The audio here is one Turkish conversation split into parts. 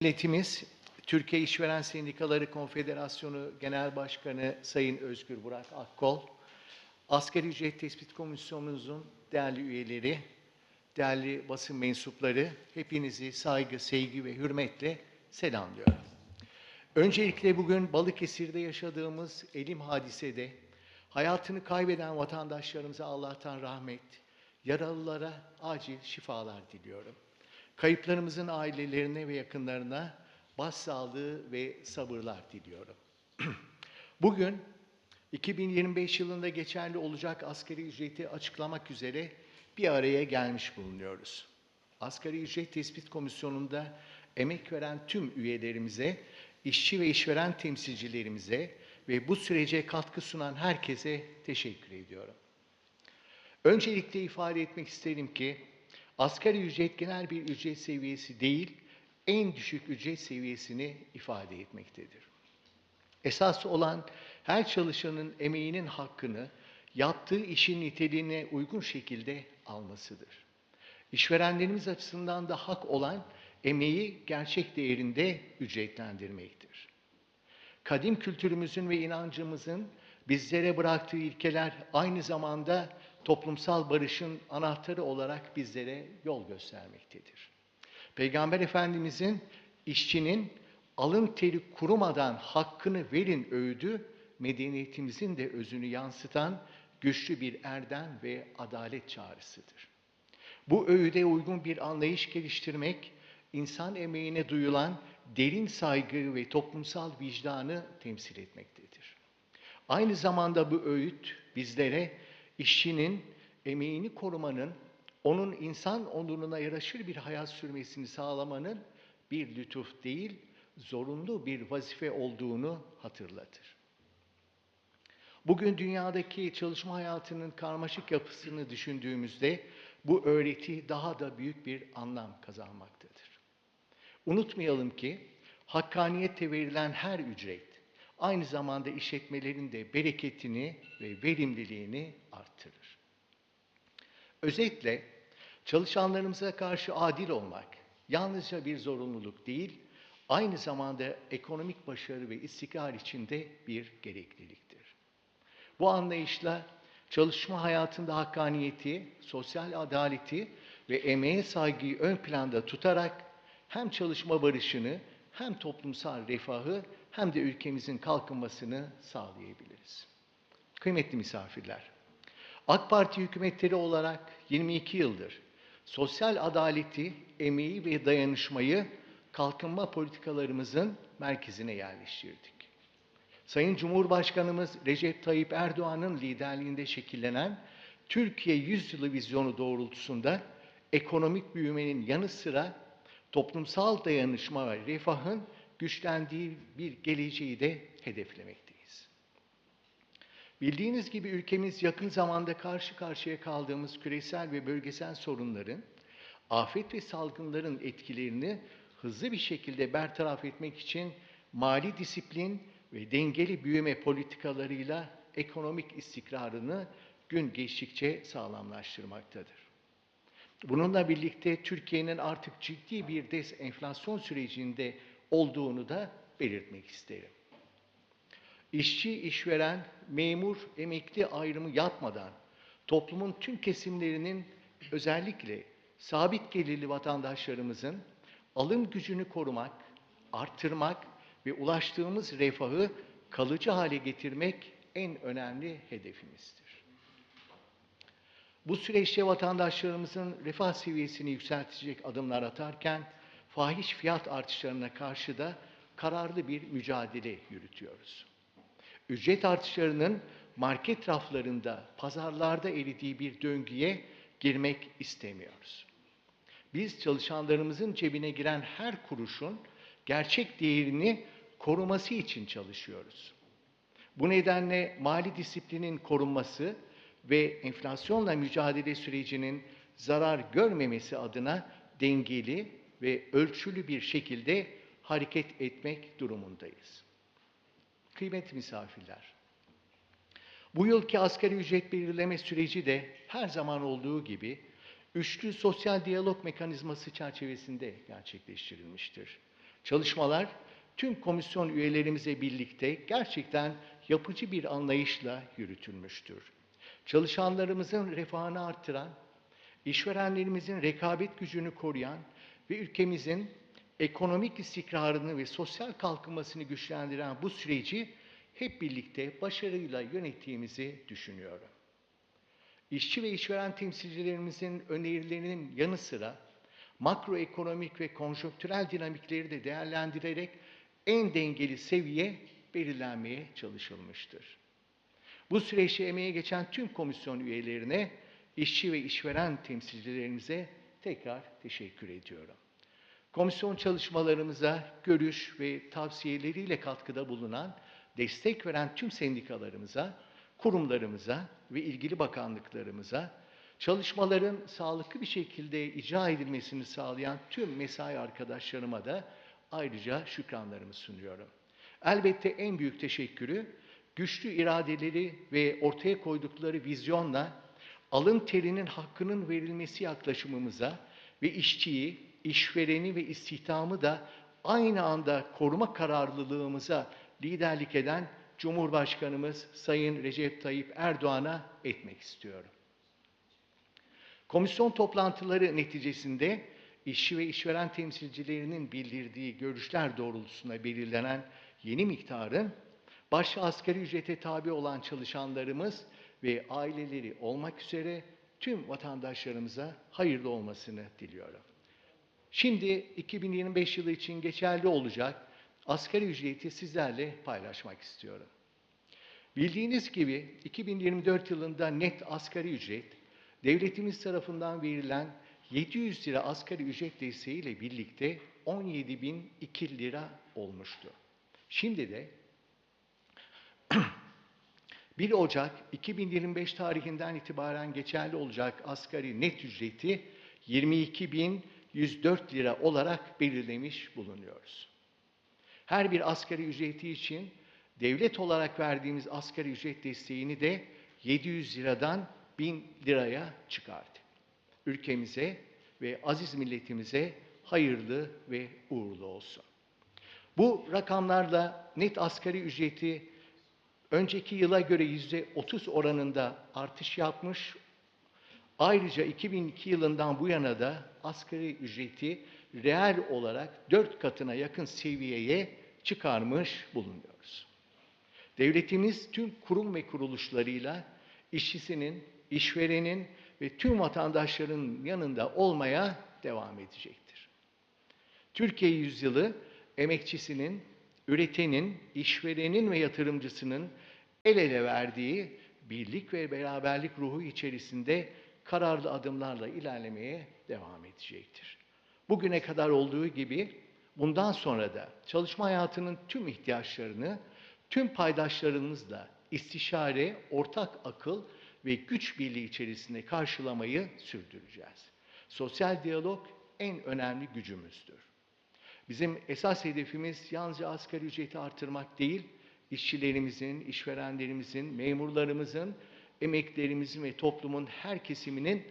Milletimiz Türkiye İşveren Sendikaları Konfederasyonu Genel Başkanı Sayın Özgür Burak Akkol, Asgari Ücret Tespit Komisyonumuzun değerli üyeleri, değerli basın mensupları, hepinizi saygı, sevgi ve hürmetle selamlıyorum. Öncelikle bugün Balıkesir'de yaşadığımız elim hadisede hayatını kaybeden vatandaşlarımıza Allah'tan rahmet, yaralılara acil şifalar diliyorum. Kayıplarımızın ailelerine ve yakınlarına başsağlığı ve sabırlar diliyorum. Bugün 2025 yılında geçerli olacak asgari ücreti açıklamak üzere bir araya gelmiş bulunuyoruz. Asgari Ücret Tespit Komisyonu'nda emek veren tüm üyelerimize, işçi ve işveren temsilcilerimize ve bu sürece katkı sunan herkese teşekkür ediyorum. Öncelikle ifade etmek isterim ki asgari ücret genel bir ücret seviyesi değil, en düşük ücret seviyesini ifade etmektedir. Esas olan her çalışanın emeğinin hakkını yaptığı işin niteliğine uygun şekilde almasıdır. İşverenlerimiz açısından da hak olan emeği gerçek değerinde ücretlendirmektir. Kadim kültürümüzün ve inancımızın bizlere bıraktığı ilkeler aynı zamanda toplumsal barışın anahtarı olarak bizlere yol göstermektedir. Peygamber Efendimizin işçinin alın teri kurumadan hakkını verin öğüdü, medeniyetimizin de özünü yansıtan güçlü bir erdem ve adalet çağrısıdır. Bu öğüde uygun bir anlayış geliştirmek, insan emeğine duyulan derin saygı ve toplumsal vicdanı temsil etmektedir. Aynı zamanda bu öğüt bizlere işçinin emeğini korumanın, onun insan onuruna yaraşır bir hayat sürmesini sağlamanın bir lütuf değil, zorunlu bir vazife olduğunu hatırlatır. Bugün dünyadaki çalışma hayatının karmaşık yapısını düşündüğümüzde bu öğreti daha da büyük bir anlam kazanmaktadır. Unutmayalım ki hakkaniyette verilen her ücret aynı zamanda işletmelerin de bereketini ve verimliliğini. Özetle çalışanlarımıza karşı adil olmak yalnızca bir zorunluluk değil, aynı zamanda ekonomik başarı ve istikrar içinde bir gerekliliktir. Bu anlayışla çalışma hayatında hakkaniyeti, sosyal adaleti ve emeğe saygıyı ön planda tutarak hem çalışma barışını hem toplumsal refahı hem de ülkemizin kalkınmasını sağlayabiliriz. Kıymetli misafirler, AK Parti hükümetleri olarak 22 yıldır sosyal adaleti, emeği ve dayanışmayı kalkınma politikalarımızın merkezine yerleştirdik. Sayın Cumhurbaşkanımız Recep Tayyip Erdoğan'ın liderliğinde şekillenen Türkiye Yüzyılı vizyonu doğrultusunda ekonomik büyümenin yanı sıra toplumsal dayanışma ve refahın güçlendiği bir geleceği de hedeflemekteyiz. Bildiğiniz gibi ülkemiz yakın zamanda karşı karşıya kaldığımız küresel ve bölgesel sorunların, afet ve salgınların etkilerini hızlı bir şekilde bertaraf etmek için mali disiplin ve dengeli büyüme politikalarıyla ekonomik istikrarını gün geçtikçe sağlamlaştırmaktadır. Bununla birlikte Türkiye'nin artık ciddi bir desenflasyon sürecinde olduğunu da belirtmek isterim. İşçi, işveren, memur, emekli ayrımı yapmadan toplumun tüm kesimlerinin özellikle sabit gelirli vatandaşlarımızın alım gücünü korumak, arttırmak ve ulaştığımız refahı kalıcı hale getirmek en önemli hedefimizdir. Bu süreçte vatandaşlarımızın refah seviyesini yükseltecek adımlar atarken fahiş fiyat artışlarına karşı da kararlı bir mücadele yürütüyoruz. Ücret artışlarının market raflarında, pazarlarda eridiği bir döngüye girmek istemiyoruz. Biz çalışanlarımızın cebine giren her kuruşun gerçek değerini koruması için çalışıyoruz. Bu nedenle mali disiplinin korunması ve enflasyonla mücadele sürecinin zarar görmemesi adına dengeli ve ölçülü bir şekilde hareket etmek durumundayız. Kıymetli misafirler, bu yılki asgari ücret belirleme süreci de her zaman olduğu gibi üçlü sosyal diyalog mekanizması çerçevesinde gerçekleştirilmiştir. Çalışmalar tüm komisyon üyelerimizle birlikte gerçekten yapıcı bir anlayışla yürütülmüştür. Çalışanlarımızın refahını artıran, işverenlerimizin rekabet gücünü koruyan ve ülkemizin ekonomik istikrarını ve sosyal kalkınmasını güçlendiren bu süreci hep birlikte başarıyla yönettiğimizi düşünüyorum. İşçi ve işveren temsilcilerimizin önerilerinin yanı sıra makroekonomik ve konjonktürel dinamikleri de değerlendirerek en dengeli seviye belirlenmeye çalışılmıştır. Bu süreçte emeğe geçen tüm komisyon üyelerine, işçi ve işveren temsilcilerimize tekrar teşekkür ediyorum. Komisyon çalışmalarımıza görüş ve tavsiyeleriyle katkıda bulunan, destek veren tüm sendikalarımıza, kurumlarımıza ve ilgili bakanlıklarımıza, çalışmaların sağlıklı bir şekilde icra edilmesini sağlayan tüm mesai arkadaşlarıma da ayrıca şükranlarımı sunuyorum. Elbette en büyük teşekkürü güçlü iradeleri ve ortaya koydukları vizyonla alın terinin hakkının verilmesi yaklaşımımıza ve işçiyi, işvereni ve istihdamı da aynı anda koruma kararlılığımıza liderlik eden Cumhurbaşkanımız Sayın Recep Tayyip Erdoğan'a etmek istiyorum. Komisyon toplantıları neticesinde işçi ve işveren temsilcilerinin bildirdiği görüşler doğrultusunda belirlenen yeni miktarın başta asgari ücrete tabi olan çalışanlarımız ve aileleri olmak üzere tüm vatandaşlarımıza hayırlı olmasını diliyorum. Şimdi 2025 yılı için geçerli olacak asgari ücreti sizlerle paylaşmak istiyorum. Bildiğiniz gibi 2024 yılında net asgari ücret devletimiz tarafından verilen 700 lira asgari ücret desteğiyle birlikte 17.002 lira olmuştu. Şimdi de 1 Ocak 2025 tarihinden itibaren geçerli olacak asgari net ücreti 22.104 lira olarak belirlemiş bulunuyoruz. Her bir asgari ücreti için devlet olarak verdiğimiz asgari ücret desteğini de 700 liradan 1000 liraya çıkardı. Ülkemize ve aziz milletimize hayırlı ve uğurlu olsun. Bu rakamlarla net asgari ücreti önceki yıla göre yüzde 30 oranında artış yapmış. Ayrıca 2002 yılından bu yana da asgari ücreti reel olarak 4 katına yakın seviyeye çıkarmış bulunuyoruz. Devletimiz tüm kurum ve kuruluşlarıyla işçisinin, işverenin ve tüm vatandaşların yanında olmaya devam edecektir. Türkiye yüzyılı emekçisinin, üretenin, işverenin ve yatırımcısının el ele verdiği birlik ve beraberlik ruhu içerisinde kararlı adımlarla ilerlemeye devam edecektir. Bugüne kadar olduğu gibi bundan sonra da çalışma hayatının tüm ihtiyaçlarını tüm paydaşlarımızla istişare, ortak akıl ve güç birliği içerisinde karşılamayı sürdüreceğiz. Sosyal diyalog en önemli gücümüzdür. Bizim esas hedefimiz yalnızca asgari ücreti artırmak değil, işçilerimizin, işverenlerimizin, memurlarımızın, emeklerimizin ve toplumun her kesiminin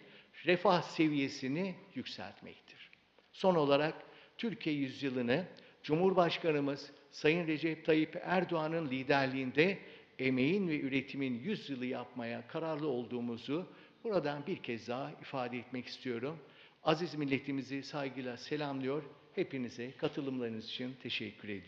refah seviyesini yükseltmektir. Son olarak Türkiye yüzyılını Cumhurbaşkanımız Sayın Recep Tayyip Erdoğan'ın liderliğinde emeğin ve üretimin yüzyılı yapmaya kararlı olduğumuzu buradan bir kez daha ifade etmek istiyorum. Aziz milletimizi saygıyla selamlıyor. Hepinize katılımlarınız için teşekkür ediyorum.